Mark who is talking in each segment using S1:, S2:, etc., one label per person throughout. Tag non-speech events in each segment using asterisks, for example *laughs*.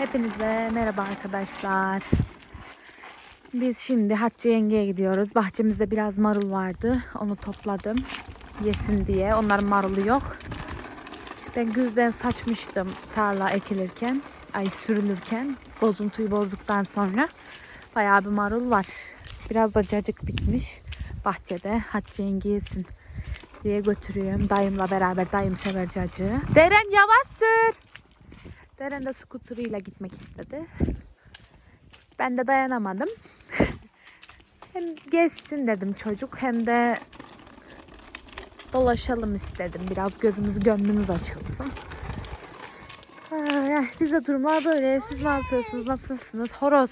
S1: Hepinize merhaba arkadaşlar. Biz şimdi Hatice yengeye gidiyoruz. Bahçemizde biraz marul vardı. Onu topladım. Yesin diye. Onların marulu yok. Ben güzden saçmıştım tarla ekilirken. Ay sürülürken. Bozuntuyu bozduktan sonra. Bayağı bir marul var. Biraz da cacık bitmiş. Bahçede Hatice yenge yesin diye götürüyorum. Dayımla beraber. Dayım sever cacığı. Deren yavaş sür. Deren de skuterıyla gitmek istedi. Ben de dayanamadım. *laughs* hem gezsin dedim çocuk hem de dolaşalım istedim. Biraz gözümüz gönlümüz açılsın. Ay, ay, bizde durumlar böyle. Siz ne yapıyorsunuz? Nasılsınız? Horoz.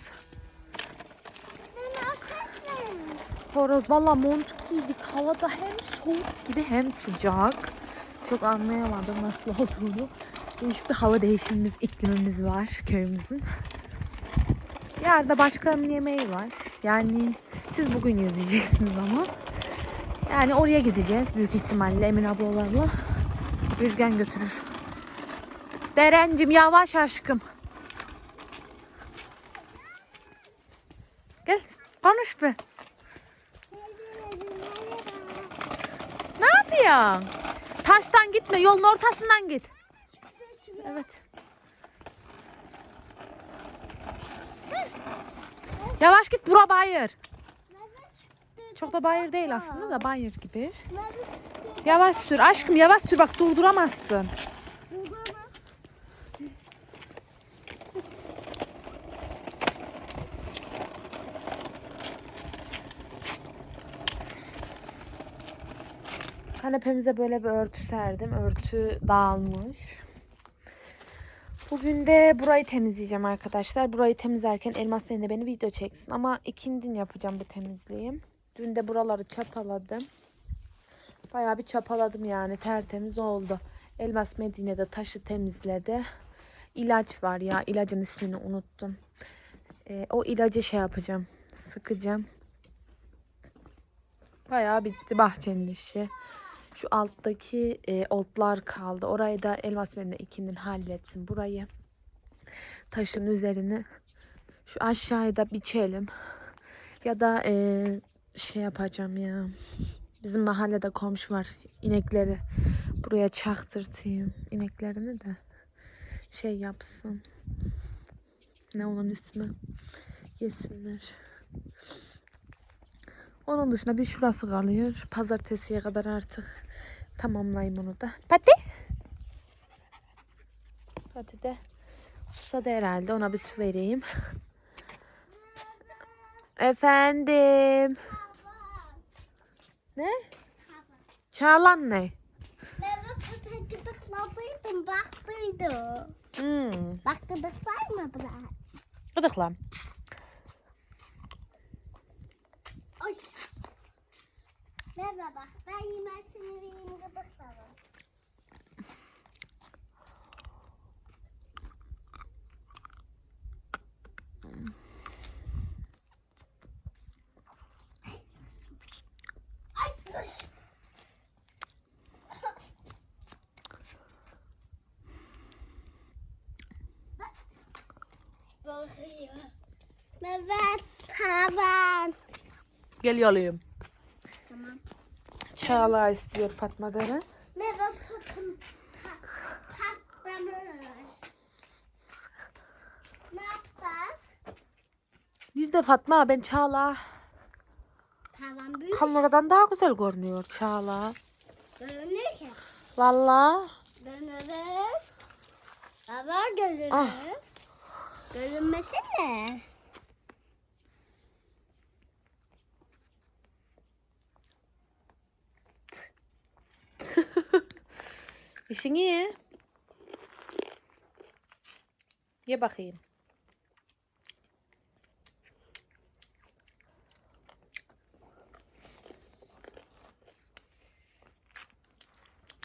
S1: Horoz. Valla mont giydik. Havada hem soğuk gibi hem sıcak. Çok anlayamadım nasıl olduğunu. Değişik bir hava değişimimiz, iklimimiz var köyümüzün. Yerde başkanın yemeği var. Yani siz bugün izleyeceksiniz ama. Yani oraya gideceğiz büyük ihtimalle Emin ablalarla. Rüzgar götürür. Derencim yavaş aşkım. Gel konuş bir. Ne yapıyorsun? Taştan gitme yolun ortasından git. Evet. Yavaş git bura bayır. Çok da bayır değil aslında da bayır gibi. Yavaş sür aşkım yavaş sür bak durduramazsın. Kanepemize böyle bir örtü serdim. Örtü dağılmış. Bugün de burayı temizleyeceğim arkadaşlar. Burayı temizlerken Elmas Bey de beni video çeksin. Ama ikindin yapacağım bu temizliği. Dün de buraları çapaladım. Bayağı bir çapaladım yani. Tertemiz oldu. Elmas Medine de taşı temizledi. İlaç var ya. ilacın ismini unuttum. Ee, o ilacı şey yapacağım. Sıkacağım. Bayağı bitti bahçenin işi. Şu alttaki e, otlar kaldı. Orayı da elmas benimle ikinin halletsin burayı. Taşın üzerini şu aşağıya da biçelim. Ya da e, şey yapacağım ya. Bizim mahallede komşu var. İnekleri buraya çaktırtayım. İneklerini de şey yapsın. Ne onun ismi? Yesinler. Onun dışında bir şurası kalıyor. Pazartesiye kadar artık tamamlayayım onu da. Pati. Pati de susadı herhalde. Ona bir su vereyim. Efendim. Ne? Çağlan ne?
S2: Ben bu gıdıkladıydım, baktıydım.
S1: Hmm.
S2: Bak gıdık var mı buna?
S1: Gıdıkla.
S2: Ay. Merhaba bak, ben yemezsini vereyim. Ay, dur. Bakıyor. Evet, tamam.
S1: Geliyorum.
S2: Tamam.
S1: Çağla istiyor Fatma Deren.
S2: Merhaba takım patlamış. Ne yapacağız?
S1: Bir de Fatma ben Çağla.
S2: Tamam büyük.
S1: Kameradan daha güzel görünüyor Çağla.
S2: Görünür ki.
S1: Vallahi.
S2: Görünür. Ama görünür.
S1: Ah.
S2: Görünmesi ne?
S1: İşin iyi. Ye bakayım.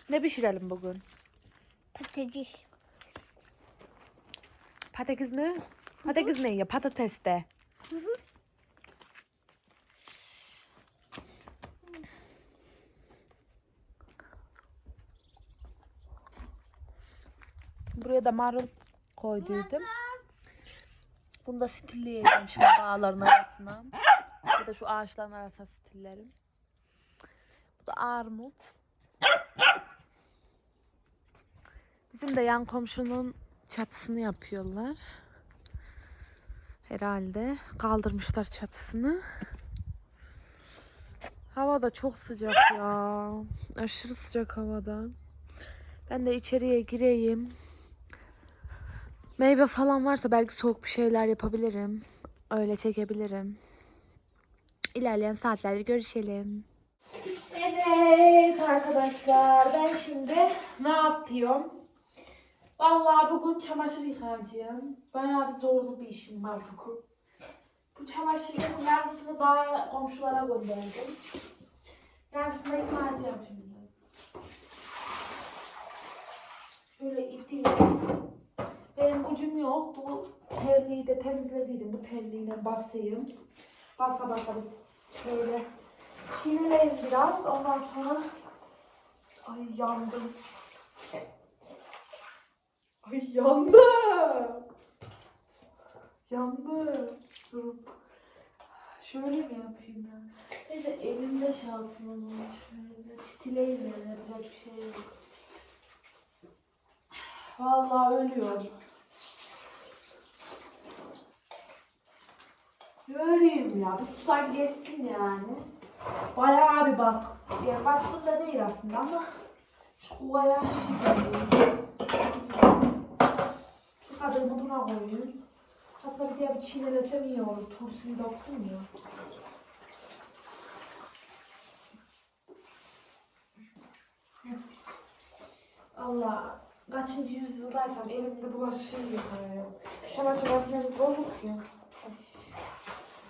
S1: Ne pişirelim bugün?
S2: Patates.
S1: Patates mi? Patates ne ya? Patates de. Buraya da marul koyduydum. Bunu da stilleyeceğim şimdi bağların arasına. Bir de şu ağaçların arasına stillerim. Bu da armut. Bizim de yan komşunun çatısını yapıyorlar. Herhalde. Kaldırmışlar çatısını. Hava da çok sıcak ya. Aşırı sıcak havada. Ben de içeriye gireyim. Meyve falan varsa belki soğuk bir şeyler yapabilirim. Öyle çekebilirim. İlerleyen saatlerde görüşelim. Evet arkadaşlar ben şimdi ne yapıyorum? Vallahi bugün çamaşır yıkayacağım. Bayağı bir zorlu bir işim var bugün. Bu çamaşırların yarısını daha komşulara gönderdim. Yarısını yıkayacağım şimdi. Şöyle iteyim. Benim gücüm yok. Bu terliği de temizlediydim. Bu terliğine basayım. Basa basa şöyle çiğneleyim biraz. Ondan sonra ay yandım. Ay yandım. Yandım. Dur. Şöyle mi yapayım ya? Neyse elimde şey yapmam Şöyle çitileyim yani yapacak bir şey yok. Vallahi ölüyorum. Öleyim ya. Bir sudan geçsin yani. Bayağı bir bak. Yani baktım da değil aslında ama şu kuvaya şey koyayım. Bu kadarını buna koyayım. Aslında bir diğer bir çiğnelesem iyi olur. Turşuyu da okudum ya. Allah kaçıncı yüzyıldaysam elimde bulaşık şey yıkıyor. Çamaşır makinemiz bozuk ya.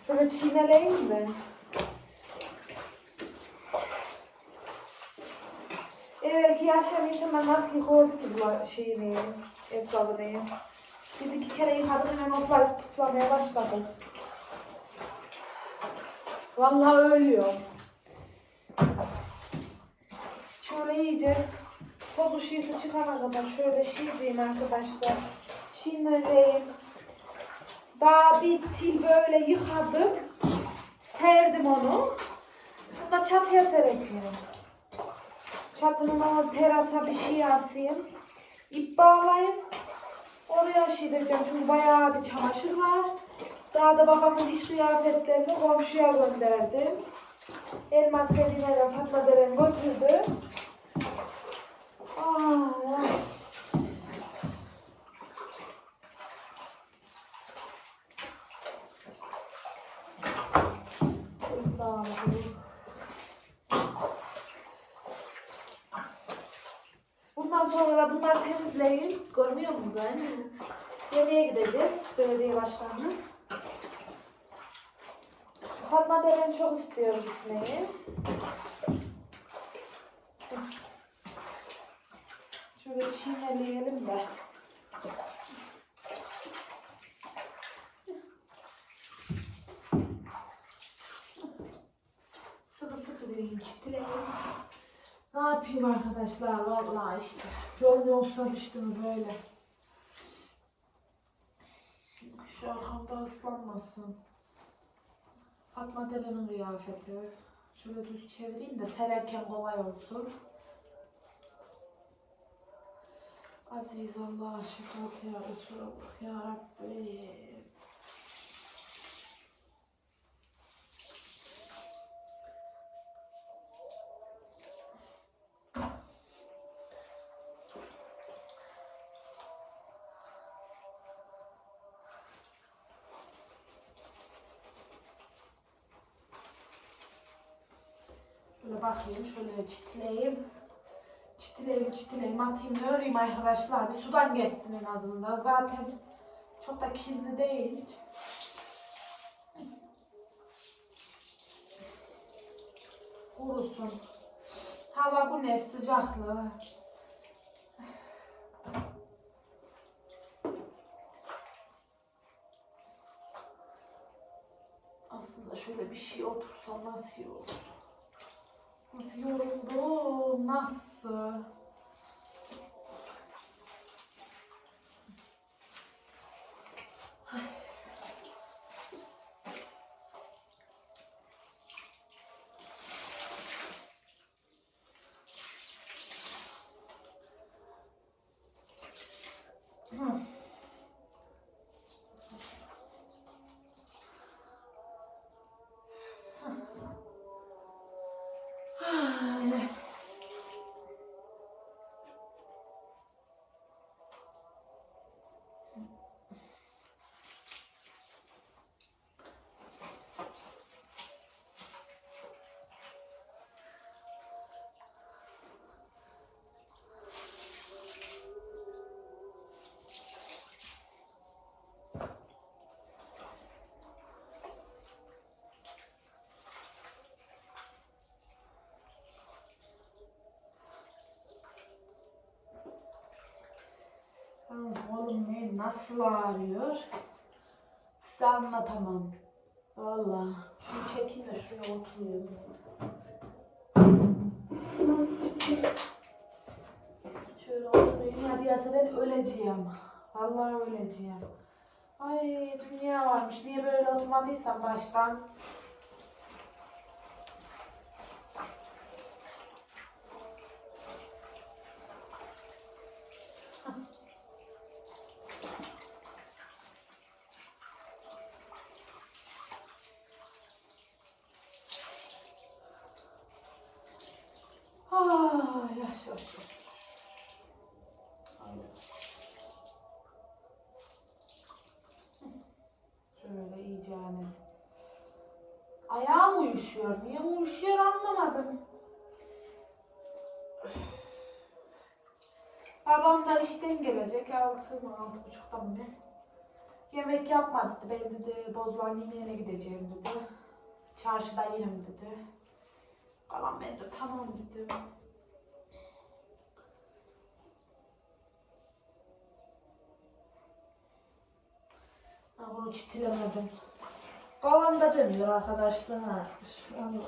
S1: Şöyle çiğneleyeyim mi? Evvelki yaşayan insanlar nasıl yıkıyordu ki bu şeyini, esbabını? Biz iki kere yıkadık hemen otlar tutlamaya başladık. Vallahi ölüyor. Şöyle iyice tozu şiisi çıkana kadar şöyle şiireyim arkadaşlar. Çiğneleyim. Daha bir til böyle yıkadım. Serdim onu. Bunda çatıya serekiyorum. Çatının o terasa bir şey asayım. İp bağlayayım. Oraya şey edeceğim çünkü bayağı bir çamaşır var. Daha da babamın iş kıyafetlerini komşuya gönderdim. Elmas Medine'den Fatma Deren götürdü. Aa, ya. Çok dağıldı. Bundan sonra bunları temizleyin. Görmüyor musun ben? Yemeğe gideceğiz belediye başkanına. Fatma Deren çok istiyor gitmeyi. Şöyle çiğneleyelim de. Vereyim, çitileyim. Ne yapayım arkadaşlar vallahi işte. Yol yolsa düştüm böyle. Şu arkamda ıslanmasın. Fatma Deren'in kıyafeti. Şöyle düz çevireyim de sererken kolay olsun. Aziz Allah şefaat ya Resulallah ya Rabbi. Şöyle çitleyeyim. Çitleyeyim çitleyeyim atayım ne öreyim arkadaşlar. Bir sudan geçsin en azından. Zaten çok da kirli değil. Kurusun. Hava güneş sıcaklığı. Mm-hmm. Nasıl ağrıyor. Size anlatamam. Valla. Şunu çekeyim de şuraya oturayım. Şöyle oturayım. Hadi yasa ben öleceğim. Vallahi öleceğim. Ay dünya varmış. Niye böyle oturmadıysam baştan? İşten gelecek. Altı mı altı buçukta mı ne? Yemek yapmadı dedi. Ben dedi bozulan yemeğine gideceğim dedi. Çarşıda yerim dedi. Falan ben de tamam dedim. Ha, bunu çitilemedim. Kafamda dönüyor arkadaşlar. Vallahi.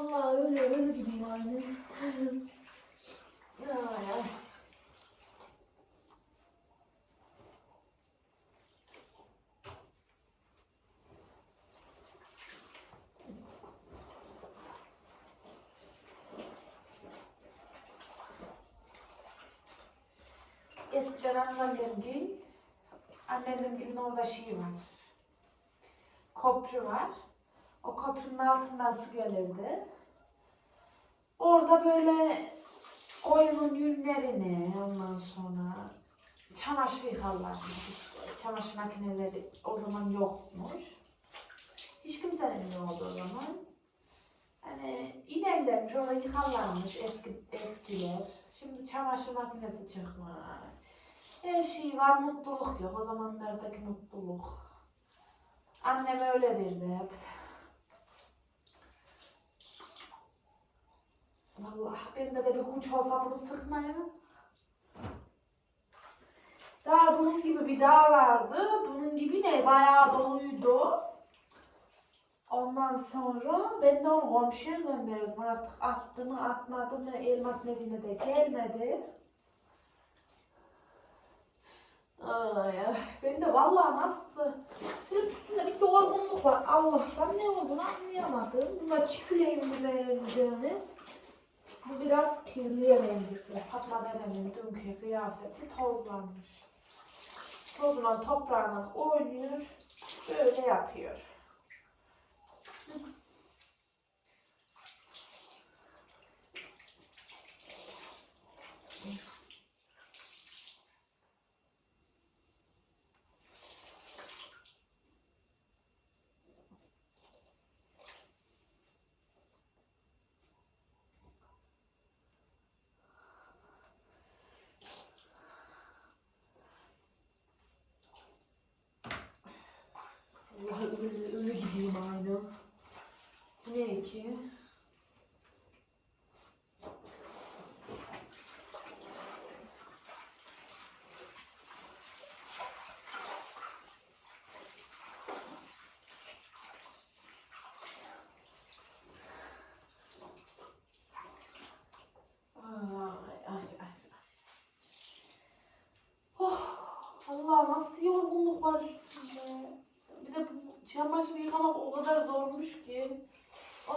S1: Allah öyle öyle gideyim anne. Ya ya. Eskiden annemlerim gibi, annemlerim gibi orada şey var. Köprü var. O köprünün altından su gelirdi. Orada böyle koyunun yünlerini ondan sonra çamaşır yıkarlarmış. Çamaşır makineleri o zaman yokmuş. Hiç kimsenin yok o zaman. Hani inerlermiş orada yıkarlarmış eski, eskiler. Şimdi çamaşır makinesi çıkmış. Her şey var mutluluk yok. O zamanlardaki mutluluk. Annem öyle derdi hep. Vallahi bende de bir kuş olsa bunu sıkmayın. Daha bunun gibi bir dağ vardı. Bunun gibi ne bayağı doluydu. Ondan sonra ben de onu komşuya gönderdim. Artık attı mı atmadı mı Elmas Medine'de gelmedi. Ay. Ben de vallahi nasıl şöyle üstünde bir yorgunluk var. Allah'tan ne olduğunu anlayamadım. Bunlar çitleyim bileceğimiz. Bu biraz kirliye benziyor. Fatma Deren'in dünkü kıyafeti tozlanmış. Tozla toprağına oynuyor. Böyle yapıyor. Allah öyle, öyle gideyim aynı. Bu ne ki? Ay, ay, ay, ay. Oh, Allah nasıl yorgunluk var. Bir de bu çamaşır yıkamak o kadar zormuş ki.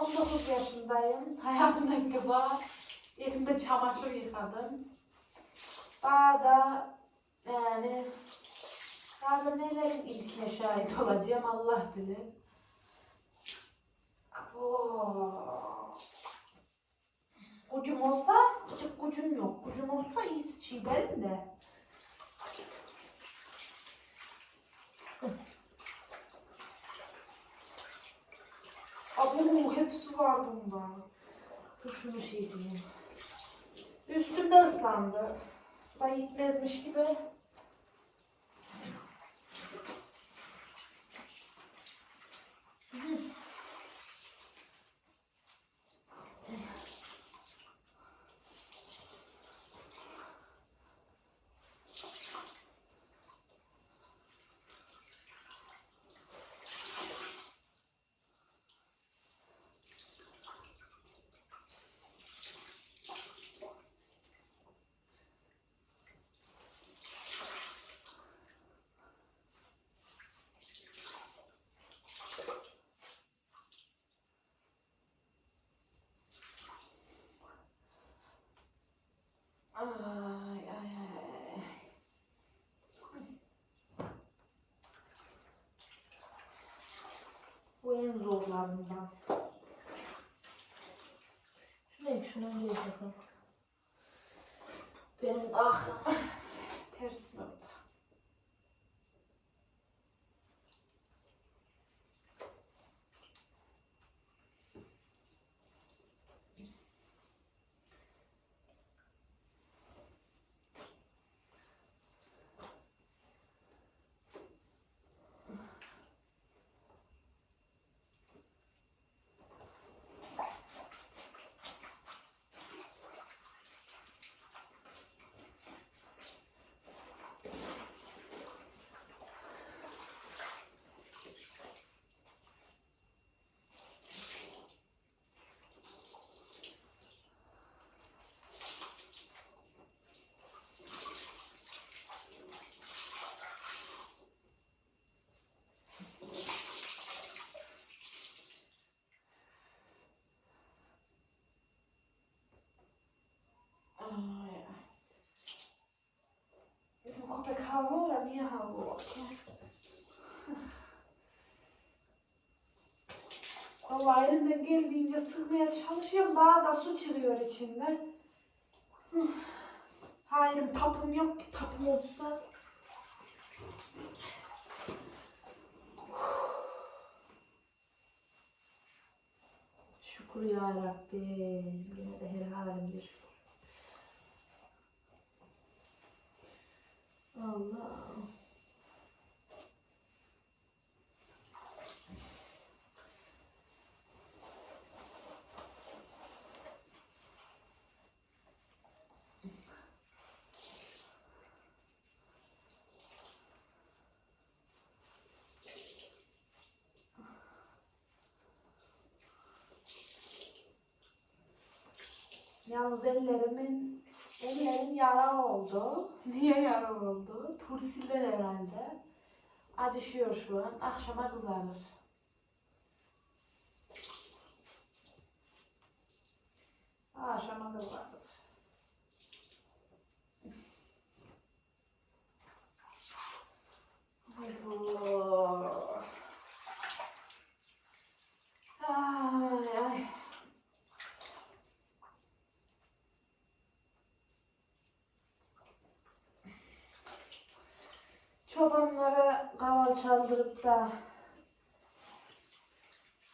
S1: 19 yaşındayım. Hayatımda ilk defa elimde çamaşır yıkadım. Daha da yani daha da nelerin ilkine şahit olacağım Allah bilir. Abo. Gücüm olsa, hiç gücüm yok. Gücüm olsa iyi şey derim de. Oo, hepsi var bunda. Dur şunu şey diyeyim. Üstümde ıslandı. Da gitmezmiş gibi. Ay ay ay. Bu en zorlarından. Şu ne? Şunu önce yapasam. Benim ah ters mi oldu? Ay, ay. Bizim köpek havlıyor, niye havlıyor ki? Vallahi elimden geldiğince sıkmaya çalışıyorum. Daha da su çıkıyor içinde. Hayır tapım yok ki tapım olsa. Şükür ya Rabbim. Yine de her halimde şükür. Allah. Yalnız ellerimin ellerim yara oldu. *laughs* Niye yara oldu? Tursiller herhalde. Acışıyor şu an. Akşama kızarır. Akşama kızarır. Ay ay. Çobanlara kaval çaldırıp da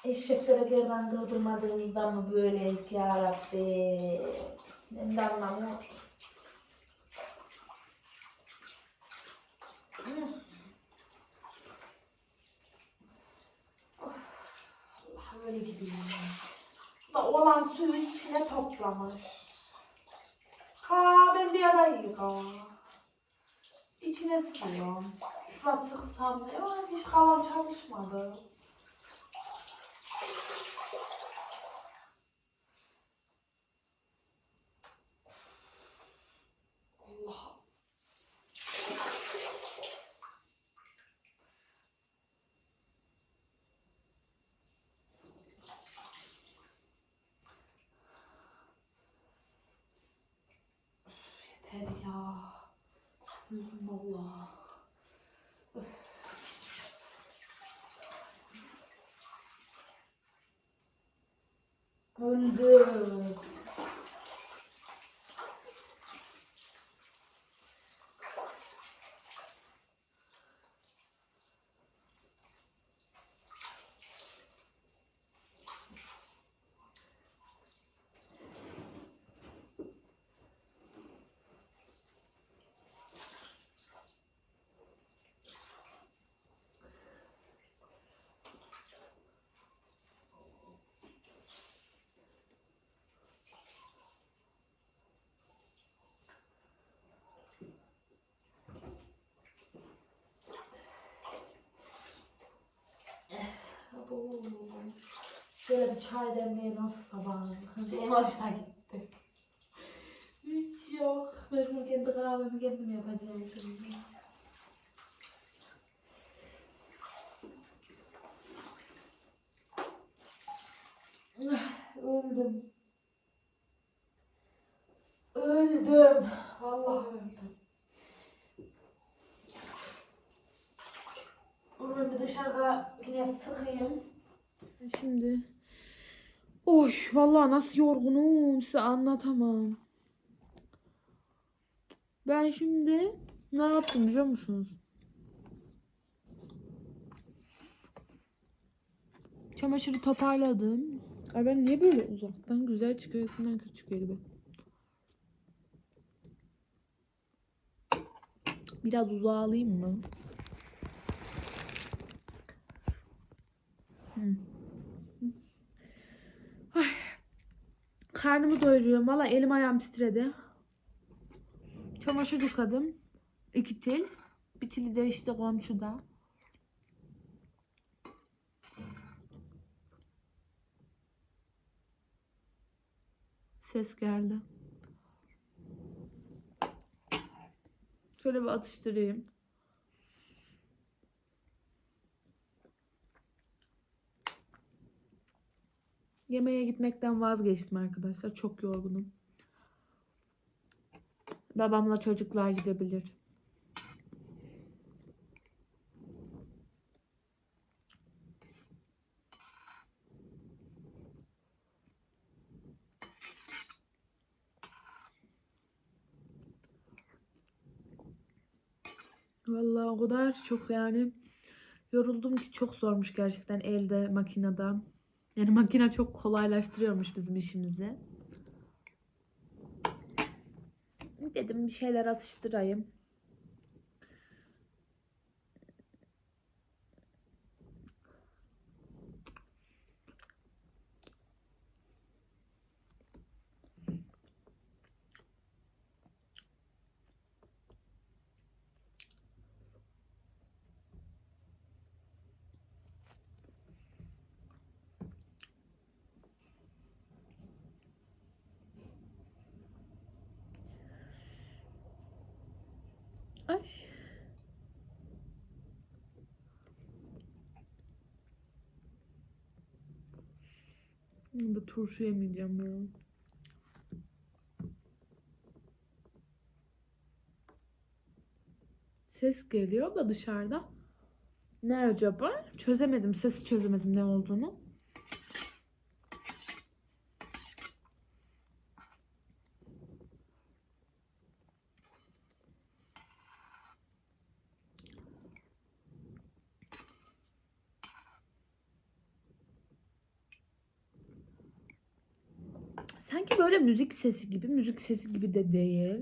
S1: eşeklere gerdan kırdırmadığımızdan mı böyleyiz ya Rabbi? Ben de. Of, Allah böyle gidiyor. Da olan suyu içine toplamış. Ha ben de yarayı ha. İçine sıkıyorum. Şurada sıksam ne var? Hiç kavam çalışmadı. ಒಂದು Öldü. Şöyle bir çay demleyelim sabahına. Benim hoşuna gitti. Hiç yok. Ben kendi kahvemi kendim. Ah, Öldüm. Öldüm. Vallahi öldüm. Onu bir dışarıda yine sıkayım. Şimdi Oy vallahi nasıl yorgunum size anlatamam. Ben şimdi ne yaptım biliyor musunuz? Çamaşırı toparladım. Ay ben niye böyle uzaktan güzel çıkıyor, yakından kötü çıkıyor gibi. Biraz uzağa alayım mı? Ay. Karnımı doyuruyorum. Valla elim ayağım titredi. Çamaşır yıkadım. İki til. Bir tili de işte komşuda. Ses geldi. Şöyle bir atıştırayım. Yemeğe gitmekten vazgeçtim arkadaşlar. Çok yorgunum. Babamla çocuklar gidebilir. Vallahi o kadar çok yani yoruldum ki çok zormuş gerçekten elde makinede. Yani makine çok kolaylaştırıyormuş bizim işimizi. Dedim bir şeyler atıştırayım. Ay. Bu turşu yemeyeceğim ya. Ses geliyor da dışarıda. Ne acaba? Çözemedim. Sesi çözemedim ne olduğunu. Sanki böyle müzik sesi gibi, müzik sesi gibi de değil.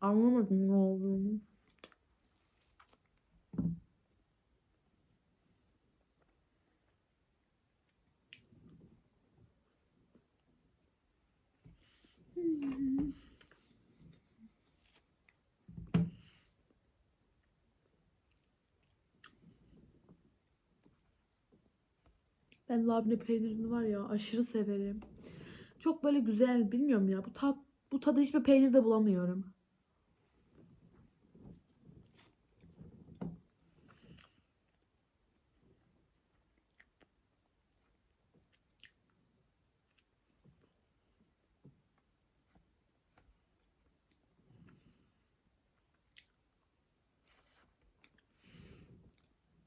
S1: Anlamadım ne olduğunu. Ben labne peynirini var ya aşırı severim. Çok böyle güzel bilmiyorum ya. Bu tat bu tadı hiçbir peynirde bulamıyorum.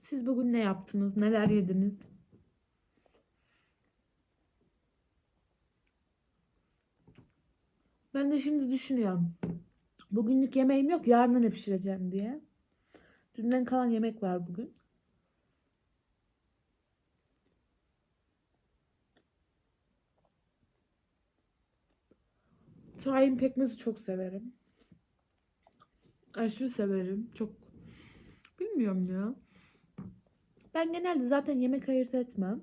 S1: Siz bugün ne yaptınız? Neler yediniz? Ben de şimdi düşünüyorum. Bugünlük yemeğim yok. Yarın ne pişireceğim diye. Dünden kalan yemek var bugün. Tahin pekmezi çok severim. Aşırı severim. Çok bilmiyorum ya. Ben genelde zaten yemek ayırt etmem.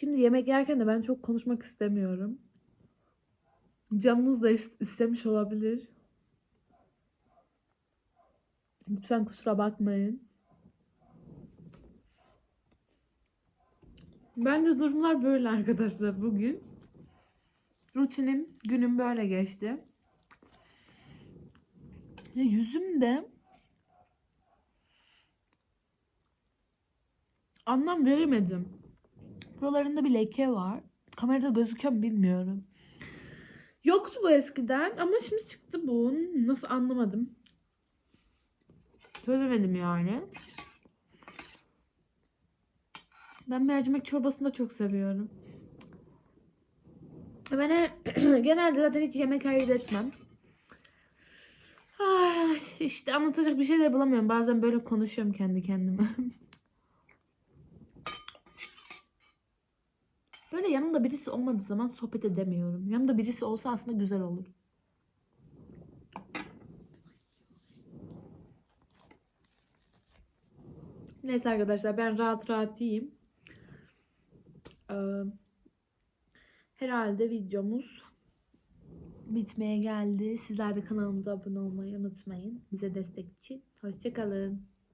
S1: Şimdi yemek yerken de ben çok konuşmak istemiyorum. Canınız da is- istemiş olabilir. Lütfen kusura bakmayın. Bence durumlar böyle arkadaşlar bugün. Rutinim, günüm böyle geçti. Yüzümde anlam veremedim. Buralarında bir leke var. Kamerada gözüküyor mu bilmiyorum. Yoktu bu eskiden ama şimdi çıktı bu. Nasıl anlamadım. Çözemedim yani. Ben mercimek çorbasını da çok seviyorum. Ben *clears throat* genelde zaten hiç yemek ayırt etmem. Ay, işte anlatacak bir şey de bulamıyorum. Bazen böyle konuşuyorum kendi kendime. *laughs* Böyle yanımda birisi olmadığı zaman sohbet edemiyorum. Yanımda birisi olsa aslında güzel olur. Neyse arkadaşlar ben rahat rahat yiyeyim. Ee, herhalde videomuz bitmeye geldi. Sizler de kanalımıza abone olmayı unutmayın. Bize destek için. Hoşçakalın.